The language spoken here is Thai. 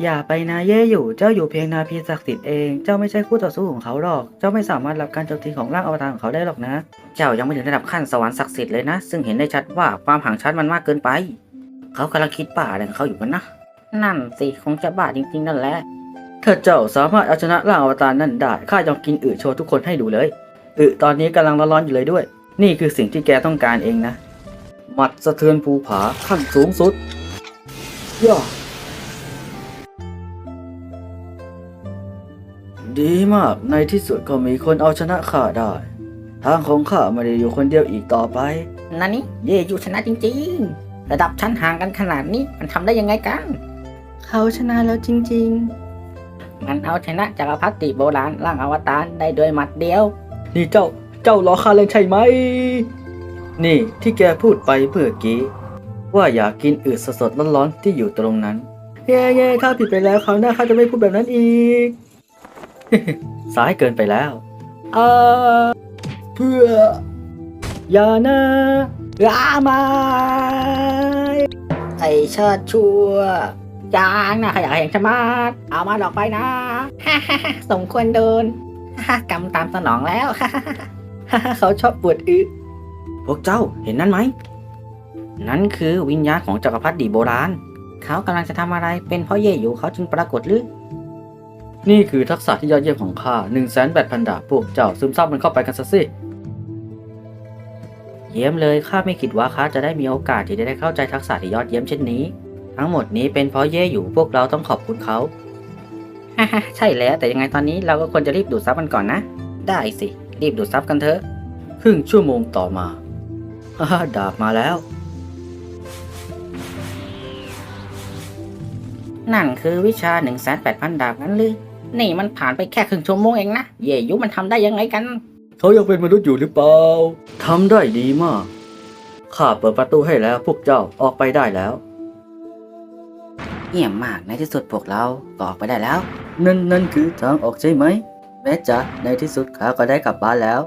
อย่าไปนะเย่อยู่ เจ้าอยู่เพียงนาพีศักดิ์สิทธิ์เอง เจ้าไม่ใช่คู่ต่อสู้ของเขาหรอก เจ้าไม่สามารถรับการโจมตีของร่างอวตารของเขาได้หรอกนะ เจ้ายังไม่ถึงระดับขั้นสวรรค์ศักดิ์สิทธิ์เลยนะ ซึ่งเห็นได้ชัดว่าความห่างชั้นมันมากเกินไป เขากำลังคิดป่าอะไรของเขาอยู่กันนะ นั่นสิคงจะบ้าจริงๆ นั่นแหละ ถ้าเจ้าสามารถเอาชนะร่างอวตารนั่นได้ข้ายอมกินอึโชว์ทุกคนให้ดูเลย อึตอนนี้กำลังร้อนๆอยู่เลยด้วย นี่คือสิ่งที่แกต้องการเองนะ หมัดสะเทือนภูผาขั้นสูงสุดย่า ดีมาก ในที่สุดก็มีคนเอาชนะข้าได้ ทางของข้าไม่ได้อยู่คนเดียวอีกต่อไป นั่นนี่เย่อยู่ชนะจริง ๆ ระดับชั้นห่างกันขนาดนี้มันทำได้ยังไงกัน เขาชนะแล้วจริง มันเอาชนะจักรพรรดิโบราณร่างอวตารได้ด้วยหมัดเดียว ๆ นี่เจ้าเจ้ารอข้าเล่นใช่ไหม นี่ที่แกพูดไปเมื่อกี้ ว่าอยากกินอืดสดๆร้อนๆที่อยู่ตรงนั้นเย้เย้ข้าผิดไปแล้วคราวหน้าข้าจะไม่พูดแบบนั้นอีก สายเกินไปแล้วเออเพื่อ อย่านะรามาไอเชิดชัวจางนะขยะแห่งชะมาดเอามาดอกไปนะสมควรโดนกำตามสนองแล้วเขาชอบปวดอึพวกเจ้าเห็นนั่นไหม นั่นคือวิญญาณของจักรพรรดิโบราณ เขากำลังจะทำอะไรเป็นเพราะเย่อยู่เขาจึงปรากฏหรือ นี่คือทักษะที่ยอดเยี่ยมของข้า1 8 0 0 0 0ดาบพวกเจ้าซึมซับมันเข้าไปกันซะสิ เยี่ยมเลยข้าไม่คิดว่าข้าจะได้มีโอกาสที่จะได้เข้าใจทักษะที่ยอดเยี่ยมเช่นนี้ ทั้งหมดนี้เป็นเพราะเย่อยู่พวกเราต้องขอบคุณเขาใช่แล้วแต่ยังไงตอนนี้เราก็ควรจะรีบดูดซับมันก่อนนะ ได้สิ รีบดูดซับกันเถอะ ครึ่งชั่วโมงต่อมาฮ่าฮ่าดาบมาแล้ว นั่นคือวิชา1 8 0 0 0ดาบนั้นหรือ นี่มันผ่านไปแค่ครึ่งชั่วโมงเองนะ เย่ยุมันทำได้ยังไงกัน เขายังเป็นมนุษย์อยู่หรือเปล่าทำได้ดีมาก ข้าเปิดประตูให้แล้วพวกเจ้าออกไปได้แล้ว เยี่ยมมากในที่สุดพวกเราก็ออกไปได้แล้ว นั่นนั่นคือทางออกใช่ไหม แม้จะในที่สุดข้าก็ได้กลับบ้านแล้ว